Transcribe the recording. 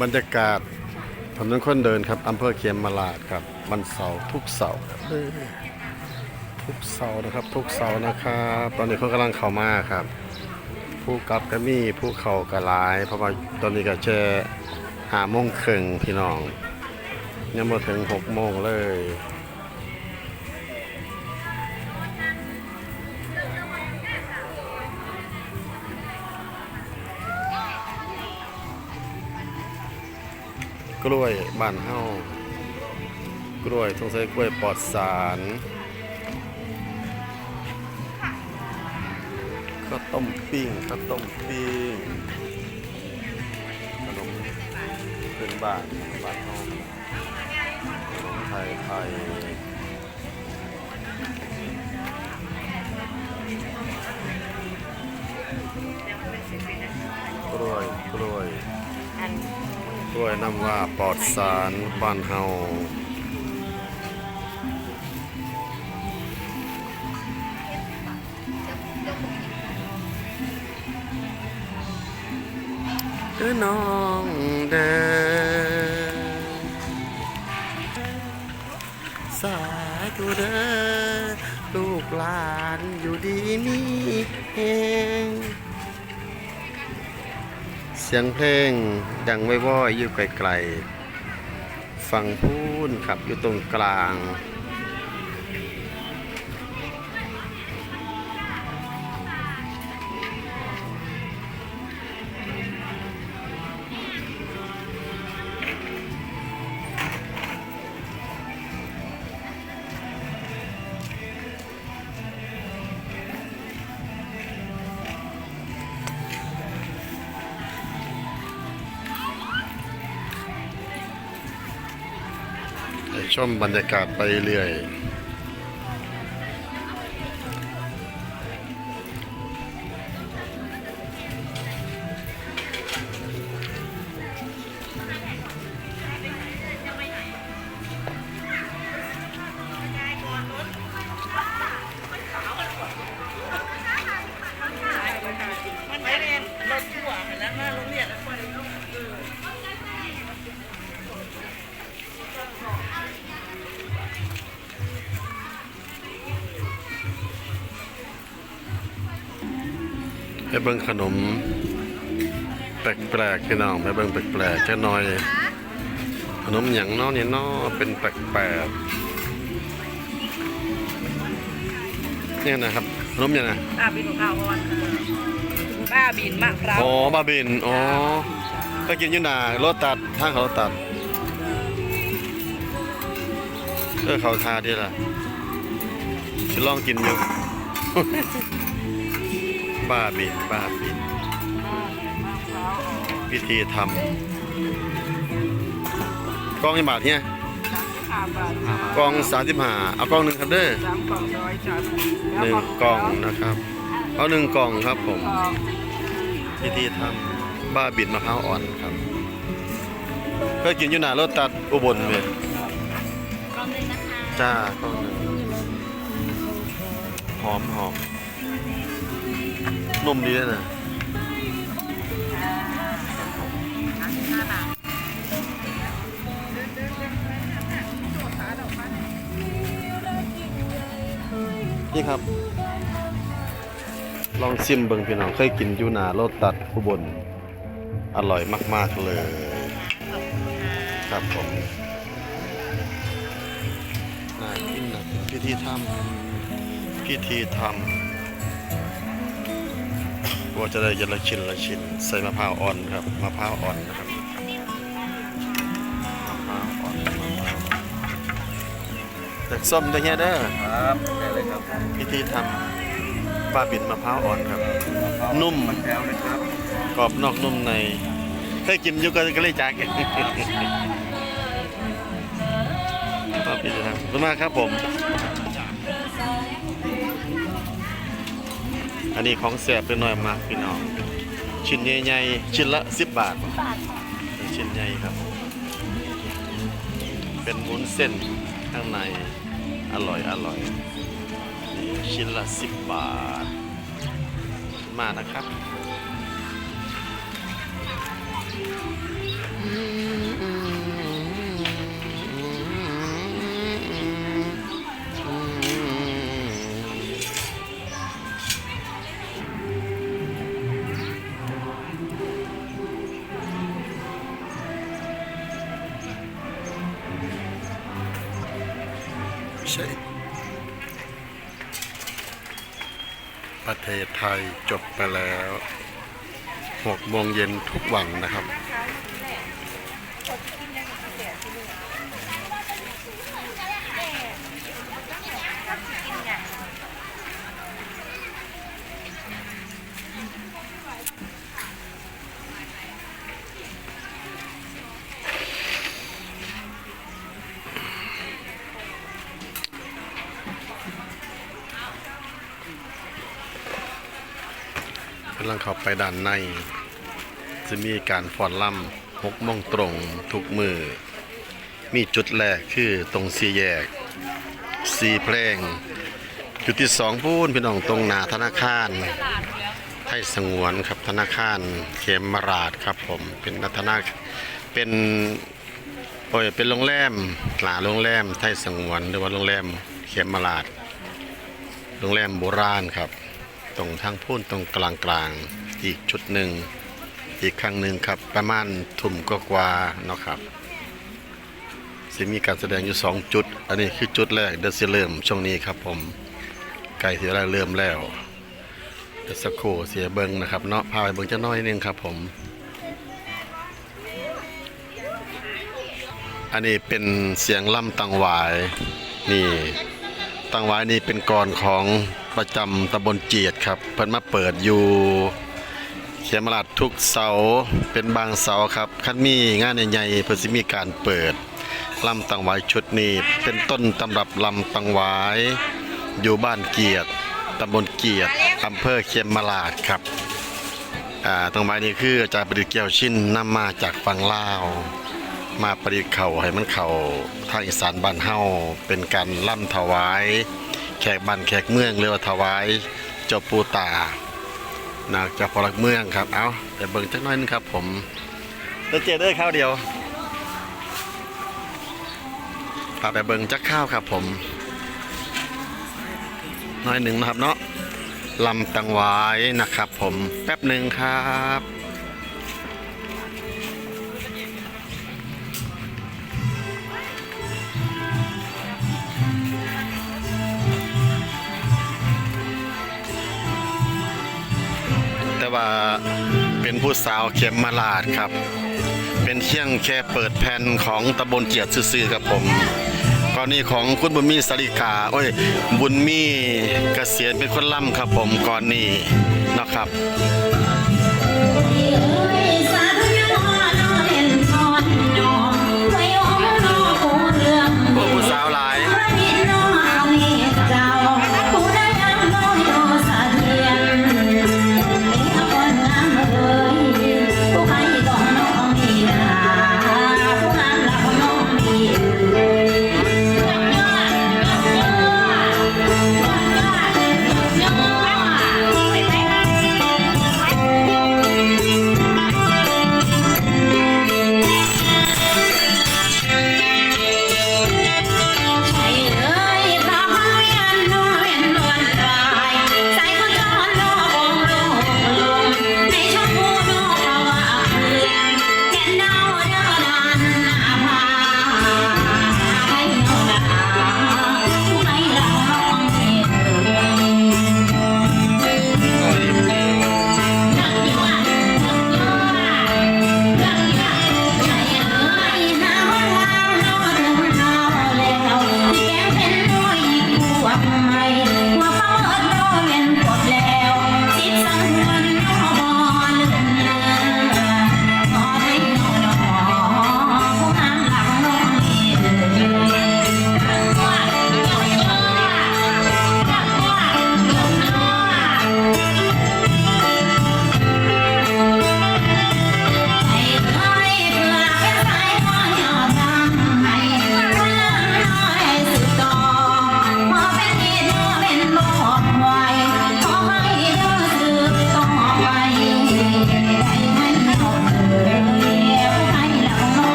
บรรยากาศถนนคนเดินครับอำเภอเขียมมาลาดครับวันเสาร์ทุกเสาร์ครับเออทุกเสาร์นะครับ ทุกเสาร์นะครับตอนนี้เขากำลังเข้ามาครับ ผู้กลับก็มีผู้เข้ากระลาย เพราะว่าตอนนี้ก็แช่หาโมงครึ่งพี่น้องยังมาถึงหกโมงเลย กล้วยบ้านเฮากล้วยต้องใช้กล้วยปลอดสารข้าวต้มปิ้งข้าวต้มปิ้งขนมพื้นบ้านบ้านเฮาขนมไทยไทยกล้วยกล้วยอัน กล้วยน้ำว่าปลอดสารบ้านเฮาเด้อน้องเด้อสาธุเด้อลูกหลานอยู่ดีมีเฮง สียงเพลงดังไว้ว่อยอยู่ไกลๆฟังพูนขับอยู่ตรงกลาง ชมบรรยากาศไปเรื่อย ให้เบิ่งขนม แปลกๆพี่น้องให้เบิ่งแปลกๆแค่น้อย ขนมหยังเน้อเนี่ยเน้อเป็นแปลกๆเนี่ยนะครับขนมหยังนะป้าบินมะพร้าวอ่อนค่ะป้าบินมะพร้าวอ๋อบาบินอ๋อก็กินอยู่หน้ารถตัดทางเขาตัดเออเขาทาดีล่ะฉันลองกินอยู่ บ้าบินบ้าบิน วิธีทำกล้องยี่บาทเนี่ยสามบาทกล้องสามสิบห้าเอากล้องหนึ่งครับเด้อสามกล่องร้อยจ้าหนึ่งกล่องนะครับ เอาหนึ่งกล่องครับผมกล่องวิธีทำบ้าบินมะพร้าวอ่อนครับเคยกินอยู่หน้ารถตัดอุบลเลยกล่องเลยนะคะจ้ากล้องหนึ่งหอมหอม นุ่มดีนะ นี่ครับ ลองชิมเบิ่งพี่น้องเคยกินอยู่น้ารตัดอุบลอร่อยมาก ๆ เลย ครับผมน่ากินนะพิธีทำพิธีทำ ว่าจะได้ยันละชิ้นละชิ้นใส่มะพร้าวอ่อนครับมะพร้าวอ่อนนะครับมะพร้าวอ่อนมะพร้าวอ่อนแต่ส้มได้เฮียเด้อครับได้เลยครับพิธีทำปลาปิ่นมะพร้าวอ่อนครับ นุ่มมันแถวนะครับกรอบนอกนุ่มในเคยกินอยู่ก็ก็เลยจักปลาปิ่นครับขอบคุณมากครับผม อันนี้ของแสบเป็นหน่อยมากพี่น้อง ชิ้นใหญ่ๆ ชิ้นละสิบบาทเป็นชิ้นใหญ่ครับ เป็นวุ้นเส้นข้างในอร่อยอร่อยนี่ชิ้นละสิบบาท มานะครับ ใช่ประเทศไทยจบไปแล้วหกโมงเย็นทุกวันนะครับำลังเข้าไปด้านใน จะมีการฟอนล่ำหกโมงตรงทุกมือ มีจุดแรกคือตรงสีแยกสีเพลง จุดที่สองพูนพี่น้องตรงหนาธนาคาร ไทยสงวนครับธนาคารเขมมราดครับผมเป็นธนาเป็นโอ้ยเป็นโรงแรมหลาโรงแรมไทยสงวนหรือว่าโรงแรมเขมมราดโรงแรมโบราณครับ ตรงทางพูนตรงกลางกลางๆอีกจุดหนึ่งอีกครั้งหนึ่งครับ ประมาณทุ่มก็กว่าเนาะครับจะมีการแสดงอยู่สองจุด อันนี้คือจุดแรกเดซิเริ่มช่วงนี้ครับผมไก่ที่เราเริ่มแล้วเดสักคเสียเบิงนะครับเนาะพาไปเบิงจะน้อยนึงครับผมอันนี้เป็นเสียงล่ำตังหวายนี่ ตังหวายนี่เป็นกรของประจำตำบลเจียดครับ เพิ่นมาเปิดอยู่เขียมราดทุกเสาเป็นบางเสาครับคันมีงานใหญ่ๆเพิ่นสิมีการเปิดลำตังหวายชุดนี้ เป็นต้นตำรับลำตังหวายอยู่บ้านเกียรติตำบลเกียรติอำเภอเขียมราดครับอ่าตังหวายนี่คืออาจารย์ประดิษฐ์แก้วชินนำมาจากฝั่งลาว มาประดิษฐ์เข่าให้มันเข่าทางอีสานบ้านเฮาเป็นการล่ำถวาย แขกบ้านแขกเมืองเรียกว่าถวายเจ้าปูตานาเจ้าพอลักเมืองครับเอาไปเบิ่งจักน้อยนึงครับ ผมแล้วเจเด้ข้าวเดียวพาไปเบิ่งจักข้าวครับ ผม น้อยหนึ่งนะครับเนาะลำตังหวายนะครับ ผมแป๊บหนึ่งครับ เป็นผู้สาวเข็มมาลาดครับ เป็นเที่ยงแค่เปิดแผ่นของตำบลเจียดซื่อๆครับผมกรณีของคุณบุญมีสริกาโอ้ย บุญมีเกษียณเป็นคนล่ำครับผมก่อนนี้นะครับ